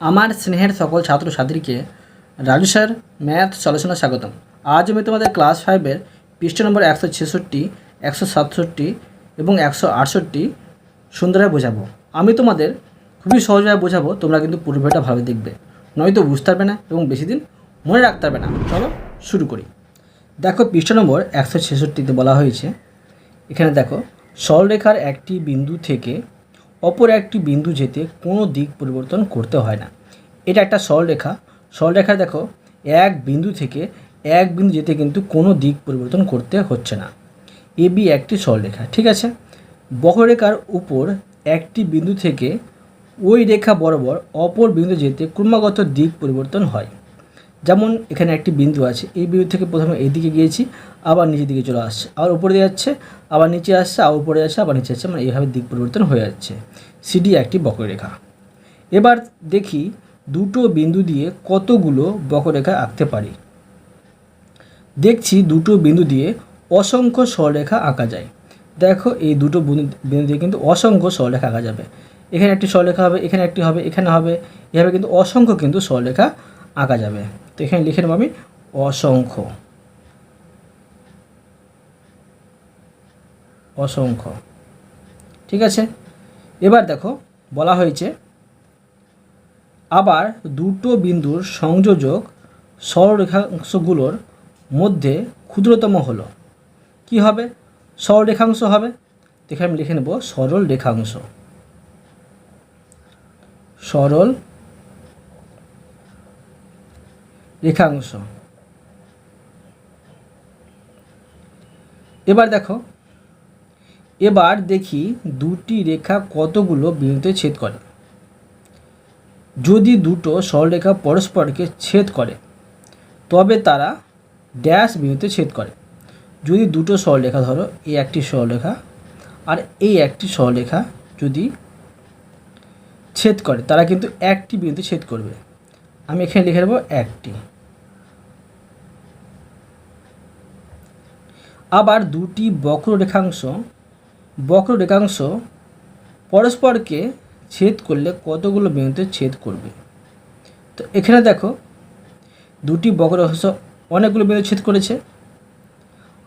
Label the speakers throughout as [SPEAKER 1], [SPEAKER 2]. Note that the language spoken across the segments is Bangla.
[SPEAKER 1] আমার স্নেহের সকল ছাত্রছাত্রীকে রাজু স্যার, ম্যাথ সলিউশনে স্বাগতম। আজ আমি তোমাদের ক্লাস ফাইভের পৃষ্ঠ নম্বর একশো ছেষট্টি, একশো সাতষট্টি এবং একশো আটষট্টি সুন্দরভাবে বোঝাবো। আমি তোমাদের খুবই সহজভাবে বোঝাবো, তোমরা কিন্তু পুরো ভিডিওটা ভালো দেখবে। নয়তো বুঝতে পারবে না এবং বেশি দিন মনে রাখতে পারবে না। চলো শুরু করি। দেখো, পৃষ্ঠ নম্বর একশো ছেষট্টিতে বলা হয়েছে, এখানে দেখো, সরলরেখার একটি বিন্দু থেকে অপর একটি বিন্দু যেতে কোনো দিক পরিবর্তন করতে হয় না। এটা একটা সরলরেখা সরলরেখা দেখো, এক বিন্দু থেকে এক বিন্দু যেতে কিন্তু কোনো দিক পরিবর্তন করতে হচ্ছে না। এ বি একটি সরলরেখা ঠিক আছে? বক্ররেখার উপর একটি বিন্দু থেকে ওই রেখা বরাবর অপর বিন্দু যেতে ক্রমাগত দিক পরিবর্তন হয়। যেমন এখানে একটি বিন্দু আছে, এই বিন্দু থেকে প্রথমে এইদিকে গিয়েছি, আবার নিচের দিকে চলে আসছে, আবার উপরে দিয়ে যাচ্ছে, আবার নিচে আসছে, আবার উপরে যাচ্ছে, আবার নিচে আসছে মানে এইভাবে দিক পরিবর্তন হয়ে যাচ্ছে। সিডি একটি বক্ররেখা। এবার দেখি দুটো বিন্দু দিয়ে কতগুলো বক্ররেখা আঁকতে পারি। দেখছি দুটো বিন্দু দিয়ে অসংখ্য সরলরেখা আঁকা যায়। দেখো এই দুটো বিন্দু দিয়ে কিন্তু অসংখ্য সরলরেখা আঁকা যাবে। এখানে একটি সরলরেখা হবে, এখানে একটি হবে, এখানে হবে, এভাবে কিন্তু অসংখ্য কিন্তু সরলরেখা আঁকা যাবে। তো এখানে লিখে নেব আমি অসংখ্য। অসংখ্য। ঠিক আছে? এবার দেখো, বলা হয়েছে, আবার দুটো বিন্দুর সংযোজক সরলরেখাংশগুলোর মধ্যে ক্ষুদ্রতম হলো। কি হবে? সরল রেখাংশ হবে এখানে আমি লিখে নেব সরল রেখাংশ সরল রেখাংশ। এবার দেখো, এবার দেখি দুটি রেখা কতগুলো বিন্দুতে ছেদ করে। যদি দুটো সরলরেখা পরস্পরকে ছেদ করে, তবে তারা ড্যাশ বিন্দুতে ছেদ করে। যদি দুটো সরলরেখা ধরো এই একটি সরলরেখা আর এই একটি সরলরেখা যদি ছেদ করে, তারা কিন্তু একটি বিন্দুতে ছেদ করবে। আমি এখানে লিখে দেবো একটি। আবার দুটি বক্ররেখাংশ বক্ররেখাংশ পরস্পরকে ছেদ করলে কতগুলো বিন্দুতে ছেদ করবে? তো এখানে দেখো, দুটি বক্ররেখাংশ অনেকগুলো বিন্দু ছেদ করেছে।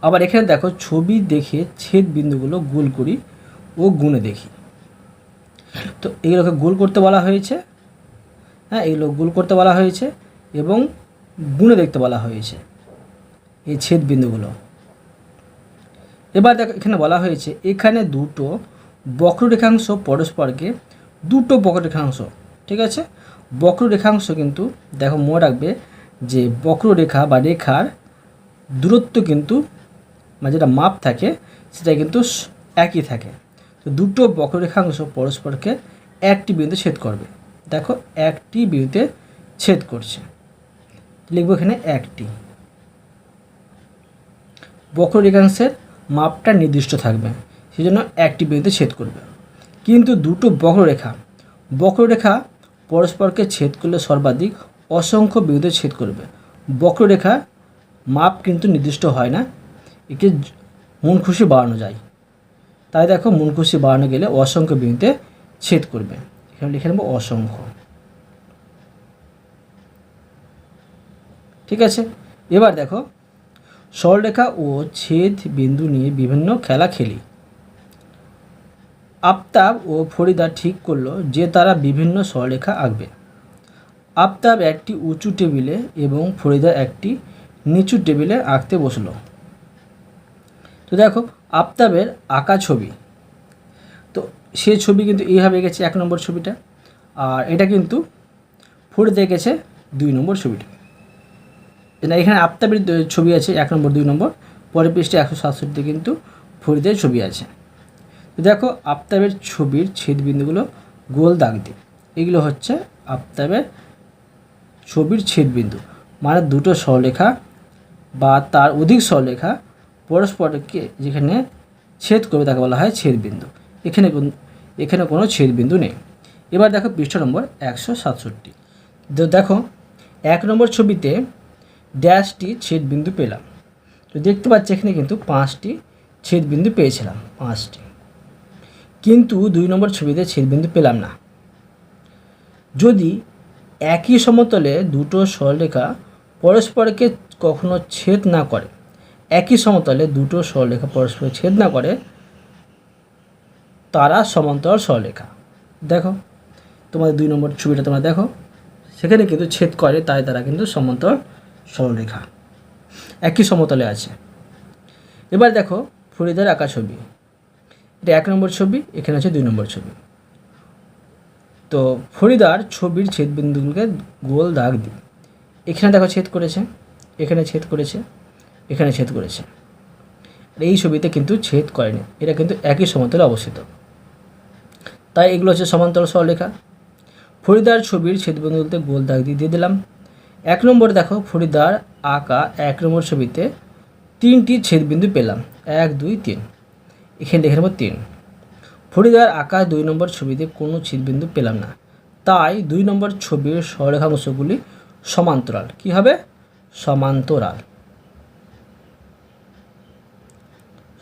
[SPEAKER 1] আবার এখানে দেখো, ছবি দেখে ছেদ বিন্দুগুলো গোল করি ও গুণে দেখি। তো এগুলোকে গোল করতে বলা হয়েছে। হ্যাঁ এগুলো গোল করতে বলা হয়েছে এবং গুণে দেখতে বলা হয়েছে এই ছেদ বিন্দুগুলো এবার দেখো, এখানে বলা হয়েছে, এখানে দুটো বক্ররেখাংশ পরস্পরকে, দুটো বক্ররেখাংশ, ঠিক আছে? বক্ররেখাংশ কিন্তু, দেখো, মনে রাখবে যে বক্ররেখা বা রেখার দূরত্ব কিন্তু মানে যেটা মাপ থাকে, সেটা কিন্তু একই থাকে। তো দুটো বক্ররেখাংশ পরস্পরকে একটি বিন্দু ছেদ করবে। দেখো একটি বিন্দুতে ছেদ করছে। লিখব এখানে একটি। বক্ররেখাংশের মাপটা নির্দিষ্ট থাকবে সেই জন্য একটি বিন্দুতে ছেদ করবে। কিন্তু দুটো বক্ররেখা বক্ররেখা পরস্পরকে ছেদ করলে সর্বাধিক অসংখ্য বিন্দুতে ছেদ করবে। বক্ররেখা মাপ কিন্তু নির্দিষ্ট হয় না, একে মন খুশি বাড়ানো যায়। তাই দেখো মন খুশি বাড়ানো গেলে অসংখ্য বিন্দুতে ছেদ করবে। এখানে লিখে নেব অসংখ্য। ঠিক আছে? এবার দেখো সরলরেখা ও ছেদ বিন্দু নিয়ে বিভিন্ন খেলা খেলি। আফতাব ও ফরিদা ঠিক করল যে তারা বিভিন্ন সরলরেখা আঁকবে। আফতাব একটি উঁচু টেবিলে এবং ফরিদা একটি নিচু টেবিলে আঁকতে বসল। তো দেখো, আফতাবের আঁকা ছবি। সে ছবি কিন্তু এইভাবে এঁকেছে এক নম্বর ছবিটা। আর এটা কিন্তু ফরিদা এঁকেছে দুই নম্বর ছবিটা। না, এখানে আফতাবের ছবি আছে এক নম্বর, দুই নম্বর। পরের পৃষ্ঠে একশো সাতষট্টি কিন্তু ফরিদের ছবি আছে। দেখো, আফতাবের ছবির ছেদবিন্দুগুলো গোল দাগ দিয়ে। এগুলো হচ্ছে আফতাবের ছবির ছেদবিন্দু। মানে দুটো সরলেখা বা তার অধিক সরলেখা পরস্পরকে যেখানে ছেদ করবে, তাকে বলা হয় ছেদবিন্দু। এখানে এখানে কোনো ছেদবিন্দু নেই। এবার দেখো পৃষ্ঠ নম্বর একশো সাতষট্টি। দেখো, এক নম্বর ছবিতে ড্যাশটি ছেদবিন্দু পেলাম। তো দেখতে পাচ্ছি এখানে কিন্তু পাঁচটি ছেদবিন্দু পেয়েছিলাম, পাঁচটি। কিন্তু দুই নম্বর ছবিতে ছেদবিন্দু পেলাম না। যদি একই সমতলে দুটো সরলরেখা পরস্পরকে কখনো ছেদ না করে, একই সমতলে দুটো সরলরেখা পরস্পর ছেদ না করে তারা সমান্তরাল সরলরেখা দেখো, তোমাদের দুই নম্বর ছবিটা তোমরা দেখো। সেখানে কিন্তু ছেদ করে, তাই তারা কিন্তু সমান্তর সরলরেখা একই সমতলে আছে। এবার দেখো, ফরিদার আঁকা ছবি। এটা এক নম্বর ছবি, এখানে আছে দুই নম্বর ছবি। তো ফরিদার ছবির ছেদবিন্দুগুলোকে গোল দাগ দিই। এখানে দেখো ছেদ করেছে, এখানে ছেদ করেছে, এখানে ছেদ করেছে। এই ছবিতে কিন্তু ছেদ করেনি। এটা কিন্তু একই সমতলে অবস্থিত। তাই এগুলো হচ্ছে সমান্তরাল সরলরেখা ফরিদার ছবির ছেদবিন্দুগুলোতে গোল দাগ দিয়ে দিয়ে দিলাম। এক নম্বরে দেখো, ফরিদার আঁকা এক নম্বর ছবিতে তিনটি ছেদবিন্দু পেলাম। এক, দুই, তিন। এখানে দেখে নেব তিন। ফরিদার আঁকা দুই নম্বর ছবিতে কোনো ছেদবিন্দু পেলাম না। তাই দুই নম্বর ছবির সরেখাংশগুলি সমান্তরাল। কি হবে? সমান্তরাল।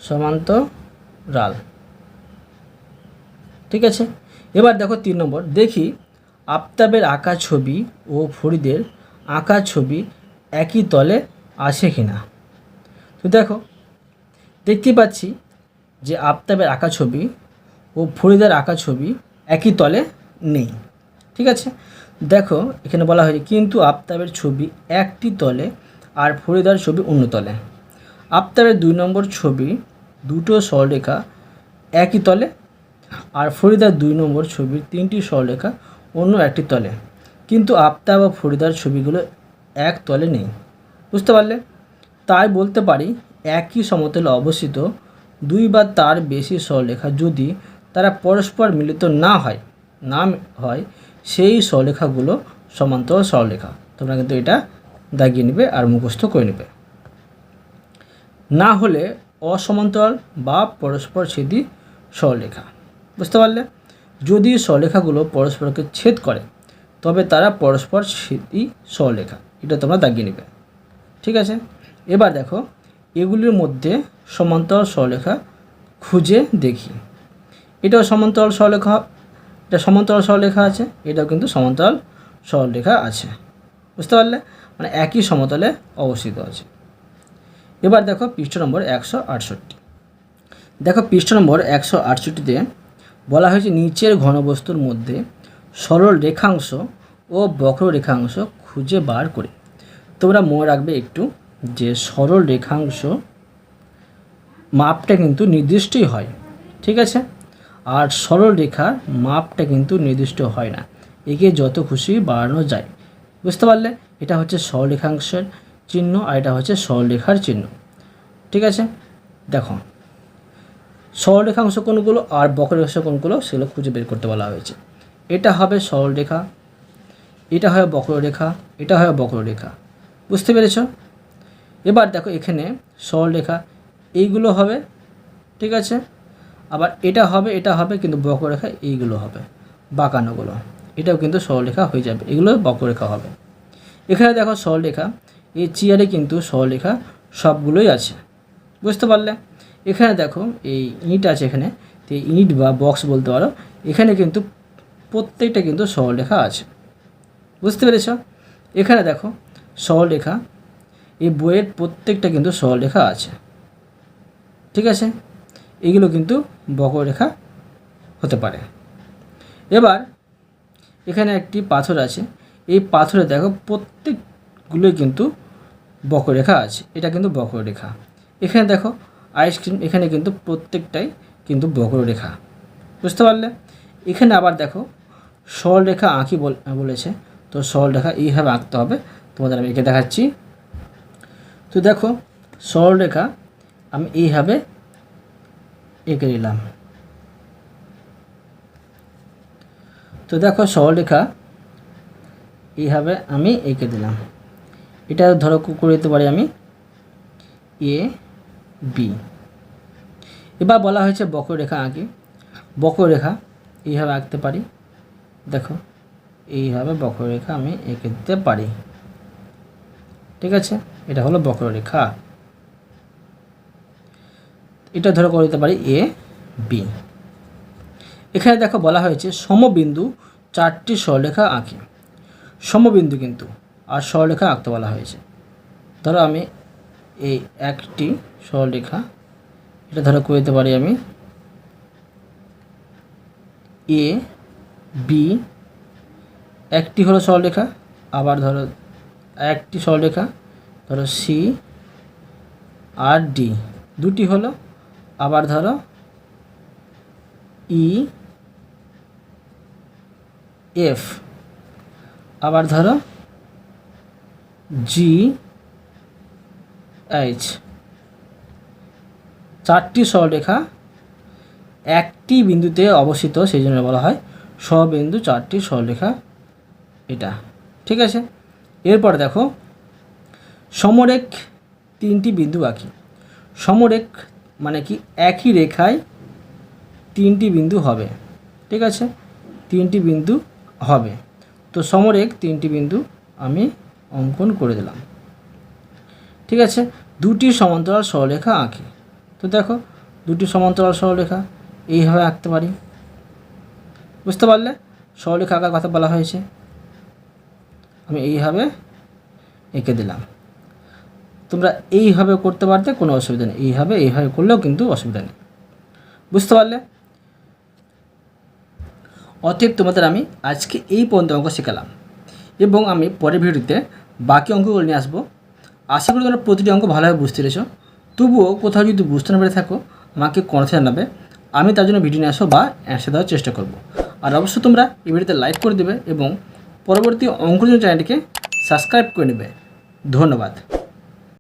[SPEAKER 1] সমান্তরাল। ঠিক আছে? এবার দেখো তিন নম্বর, দেখি আফতাবের আঁকা ছবি ও ফরিদের আঁকা ছবি একই তলে আছে কি না তো দেখো দেখতে পাচ্ছি যে আফতাবের আঁকা ছবি ও ফরিদের আঁকা ছবি একই তলে নেই। ঠিক আছে? দেখো, এখানে বলা হয়েছে কিন্তু আফতাবের ছবি একটি তলে আর ফরিদার ছবি অন্য তলে। আফতাবের দুই নম্বর ছবি দুটো সরলরেখা একই তলে আর ফরিদার দুই নম্বর ছবির তিনটি সরলরেখা অন্য একটি তলে। কিন্তু আফতাব বা ফরিদার ছবিগুলো এক তলে নেই। বুঝতে পারলে? তাই বলতে পারি, একই সমতলে অবস্থিত দুই বা তার বেশি সরলরেখা যদি তারা পরস্পর মিলিত না হয় না হয়, সেই সরলরেখাগুলো সমান্তরাল সরলরেখা তোমরা কিন্তু এটা দাগিয়ে নেবে আর মুখস্থ করে নেবে। না হলে অসমান্তরাল বা পরস্পর ছেদি সরলরেখা বুঝতে পারলে? যদি সরলরেখাগুলো পরস্পরকে ছেদ করে, তবে তারা পরস্পর ছেদি সরলরেখা এটা তোমরা দাগিয়ে নেবে। ঠিক আছে? এবার দেখো, এগুলির মধ্যে সমান্তরাল সরলরেখা খুঁজে দেখি। এটাও সমান্তরাল সরলরেখা এটা সমান্তরাল সরলরেখা আছে, এটাও কিন্তু সমান্তরাল সরলরেখা আছে। বুঝতে পারলে? মানে একই সমতলে অবস্থিত আছে। এবার দেখো পৃষ্ঠ নম্বর একশো আটষট্টি। দেখো পৃষ্ঠ নম্বর একশো আটষট্টিতে বলা হয়েছে নিচের ঘনবস্তুর মধ্যে সরল রেখাংশ ও বক্র রেখাংশ খুঁজে বার করে। তোমরা মনে রাখবে একটু যে সরল রেখাংশ মাপটা কিন্তু নির্দিষ্টই হয়, ঠিক আছে? আর সরল রেখার মাপটা কিন্তু নির্দিষ্ট হয় না। একে যত খুশি বাড়ানো যায়। বুঝতে পারলে? এটা হচ্ছে সরল রেখাংশের চিহ্ন আর এটা হচ্ছে সরলরেখার চিহ্ন, ঠিক আছে? দেখো সরলরেখাংশ কোনগুলো আর বক্ররেখাংশ কোনগুলো, সেগুলো খুঁজে বের করতে বলা হয়েছে। এটা হবে সরলরেখা, এটা হয় বক্ররেখা, এটা হয় বক্ররেখা। বুঝতে পেরেছ? এবার দেখো এখানে সরলরেখা, এইগুলো হবে, ঠিক আছে? আবার এটা হবে এটা হবে, কিন্তু বক্ররেখা এইগুলো হবে, বাঁকানোগুলো। এটাও কিন্তু সরলরেখা হয়ে যাবে, এগুলো বক্ররেখা হবে। এখানে দেখো সরলরেখা, এই চেয়ারে কিন্তু সরলরেখা সবগুলোই আছে। বুঝতে পারলে? এখানে দেখো, এই ইট আছে এখানে, তো ইট বা বক্স বলতে পারো, এখানে কিন্তু প্রত্যেকটা কিন্তু সরলরেখা আছে। বুঝতে পেরেছ? এখানে দেখো, সরলরেখা, এই বইয়ের প্রত্যেকটা কিন্তু সরলরেখা আছে। ঠিক আছে? এগুলো কিন্তু বক্ররেখা হতে পারে। এবার, এখানে একটি পাথর আছে, এই পাথরে দেখো প্রত্যেকগুলোই কিন্তু বক্ররেখা আছে, এটা কিন্তু বক্ররেখা। এখানে দেখো আইসক্রিম এখানে কিন্তু প্রত্যেকটাই কিন্তু বক্ররেখা। বুঝতে পারলে? এখানে আবার দেখো, সরলরেখা আঁকি বল- বলেছে। তো সরলরেখা এইভাবে আঁকতে হবে। তোমাদের আমি এঁকে দেখাচ্ছি। তো দেখো, সরলরেখা আমি এইভাবে এঁকে নিলাম। তো দেখো, সরলরেখা এইভাবে আমি এঁকে দিলাম। এটা ধরো করে দিতে পারি আমি। এ বি এবার বলা হয়েছে বক্ররেখা আঁকি বক্ররেখা এইভাবে আঁকতে পারি। দেখো, এইভাবে বক্ররেখা আমি এঁকে দিতে পারি। ঠিক আছে? এটা হলো বক্ররেখা। এটা ধরো করে দিতে পারি এ বি এখানে দেখো বলা হয়েছে সমবিন্দু চারটি সরলরেখা আঁকি। সমবিন্দু কিন্তু, আর সরলরেখা আঁকতে বলা হয়েছে। ধরো আমি এই একটি সরলরেখা এটা ধরো করে দিতে পারি আমি। এ বি একটি হলো সরলরেখা আবার ধরো একটি সরলরেখা ধরো সি আর ডি দুটি হলো, আবার ধরো ই এফ আবার ধরো জি এইচ সরলরেখা একটি বিন্দুতে অবস্থিত, সেই জন্য বলা হয় সবিন্দু চারটি সরলরেখা এটা। ঠিক আছে? এরপর দেখো, সমরেখ তিনটি বিন্দু আঁকি সমরেখ মানে কি? একই রেখায় তিনটি বিন্দু হবে। ঠিক আছে? তিনটি বিন্দু হবে। তো সমরেখ তিনটি বিন্দু আমি অঙ্কন করে দিলাম। ঠিক আছে? দুটি সমান্তরাল সরলরেখা আঁকি। তো দেখো, দুটি সমান্তরাল সরলরেখা, এইভাবে আঁকতে পারি। বুঝতে পারলে? সরলরেখা আঁকার কথা বলা হয়েছে। আমি এইভাবে এঁকে দিলাম। তোমরা এইভাবে করতে পারতে, কোনো অসুবিধা নেই। এইভাবে এইভাবে করলেও কিন্তু অসুবিধা নেই। বুঝতে পারলে? অতএব তোমাদের আমি আজকে এই পর্যন্ত অঙ্ক শেখালাম। এবং আমি পরের ভিডিওতে বাকি অঙ্কগুলো নিয়ে আসব। আশা করি তোমরা প্রতিটি অঙ্ক ভালোভাবে বুঝতে পেরেছ। তবুও কোথাও যদি বুঝতে না পেরে থাকো, আমাকে কনসে জানাবে আমি তার জন্য ভিডিও নিয়ে আসো বা অ্যান্সার দেওয়ার চেষ্টা করব। আর অবশ্যই তোমরা এই ভিডিওতে লাইক করে দেবে এবং পরবর্তী অঙ্কজন চ্যানেলটিকে সাবস্ক্রাইব করে নেবে। ধন্যবাদ।